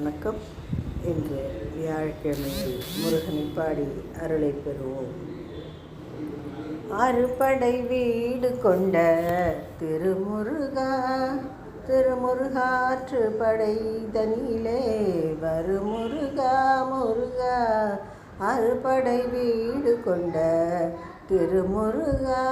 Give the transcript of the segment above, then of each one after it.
வணக்கம். இன்று வியாழக்கிழமையில் முருகனை பாடி அருளை பெறுவோம். அறுபடை வீடு கொண்ட திருமுருகா திருமுருகாற்று படை தனியிலே வருமுருகா முருகா அறுபடை வீடு கொண்ட திருமுருகா.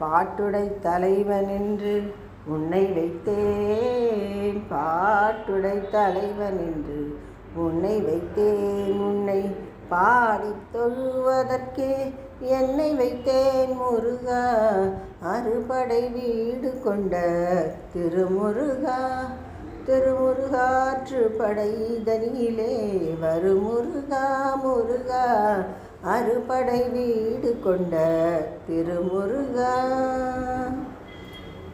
பாட்டுடை தலைவன் என்று உன்னை வைத்தேன் பாட்டுடை தலைவன் என்று உன்னை வைத்தேன் உன்னை பாடி தொழுவதற்கே என்னை வைத்தேன் முருகா. அறுபடை வீடு கொண்ட திருமுருகா திருமுருகாற்று படைதனிலே வருமுருகா முருகா. அறுபடை வீடு கொண்ட திருமுருகா.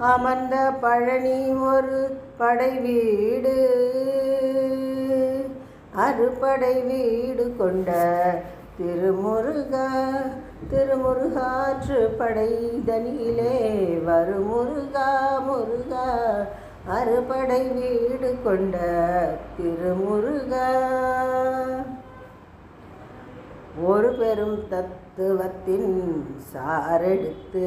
அமர்ந்த பழனி ஒரு படை வீடு அறுபடை வீடு கொண்ட திருமுருகா திருமுருகாற்று படைதனியிலே வருமுருகா முருகா. அறுபடை வீடு கொண்ட திருமுருகா. ஒரு பெரும் தத்துவத்தின் சாரெடுத்து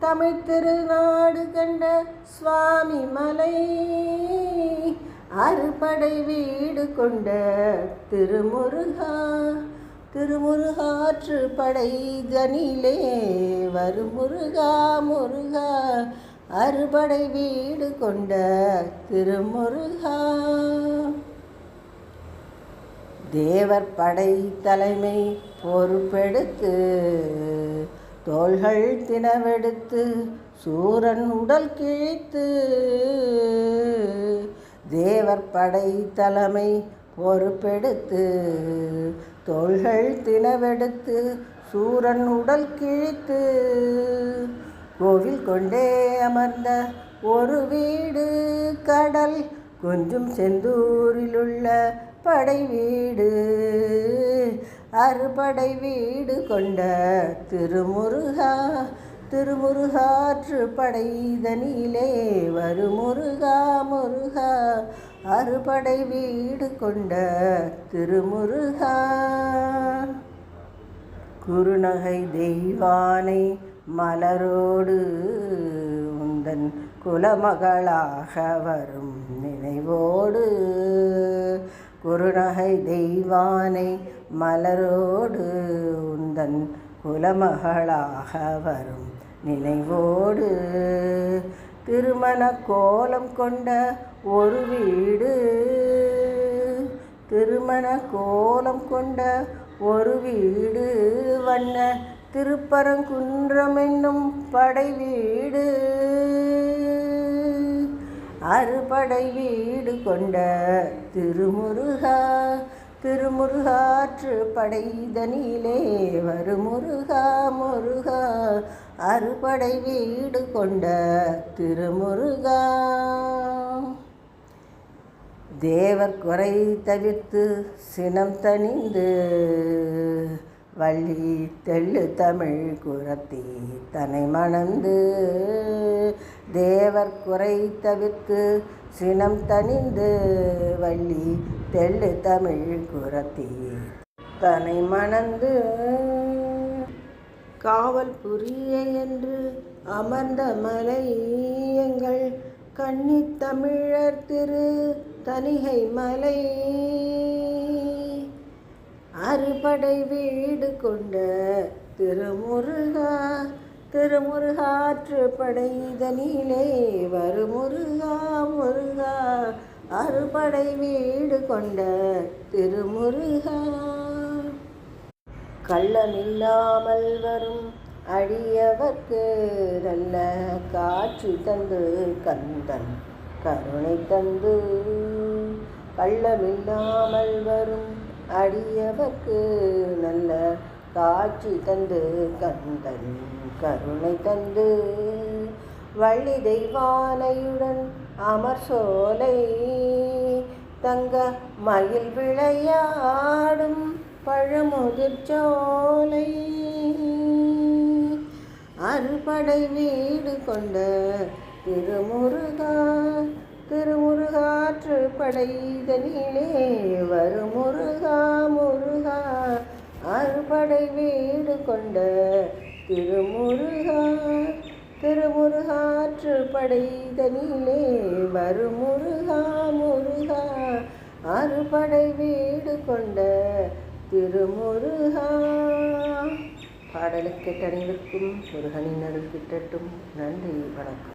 தமிழ் திருநாடு கண்ட சுவாமி மலை அறுபடை வீடு கொண்ட திருமுருகா திருமுருகாற்று படை ஜனிலே வருமுருகா முருகா அறுபடை வீடு கொண்ட திருமுருகா. தேவர் படை தலைமை பொறுப்பெடுத்து தோள்கள் தினவெடுத்து சூரன் உடல் கிழித்து தேவர் படை தலைமை பொறுப்பெடுத்து தோள்கள் தினவெடுத்து சூரன் உடல் கிழித்து கோவில் கொண்டே அமர்ந்த ஒரு வீடு கடல் கொஞ்சம் செந்தூரிலுள்ள படை வீடு. அறுபடை வீடு கொண்ட திருமுருகா திருமுருகாற்று படைதனிலே வருமுருகா முருகா. அறுபடை வீடு கொண்ட திருமுருகா. குருநகை தெய்வானை மலரோடு உந்தன் குலமகளாக வரும் நினைவோடு. குருநகை தெய்வானை மலரோடு உந்தன் குலமகளாக வரும் நினைவோடு. திருமண கோலம் கொண்ட ஒரு வீடு. திருமண கோலம் கொண்ட ஒரு வீடு. வண்ண திருப்பரங்குன்றம் என்னும் படை வீடு. அறுபடை வீடு கொண்ட திருமுருகா திருமுருகாற்று படைதனிலே வருமுருகா முருகா அறுபடை வீடு கொண்ட திருமுருகா. தேவர் குறை தவிர்த்து சினம் தணிந்து வள்ளி தெள்ளு தமிழ் குரத்தி தன்னை மணந்து தேவர் குறை தவிர்த்து சினம் தனிந்து வள்ளி தெள்ளு தமிழ் குரத்தி தன்னை மணந்து காவல் புரிய என்று அமர்ந்த மலை எங்கள் தமிழர் திரு தனிகை மலை. அறுபடை வீடு கொண்ட திருமுருகா திருமுருகாற்று படைதனிலே வருமுருகா முருகா அறுபடை வீடு கொண்ட திருமுருகா. கள்ளமில்லாமல் வரும் அடியவர்க்கு நல்ல காட்சி தந்து கந்தன் கருணை தந்து. கள்ளமில்லாமல் வரும் அடியவர்க்கு நல்ல காட்சி தந்து கந்தன் கருணை தந்து. வள்ளி தெய்வானையுடன் அமர் சோலை தங்க மயில் விளையாடும் பழமுதிர் சோலை. அறுபடை வீடு கொண்ட திருமுருகா திருமுருகாற்று படைதனிலே வரும் கொண்ட திருமுருகா திருமுருகாற்று படைதனிலே வருமுருகா முருகா அறுபடை வீடு கொண்ட திருமுருகா. பாடலுக்கு அனைவருக்கும் முருகனின் அருள் கிட்டட்டும். நன்றி வணக்கம்.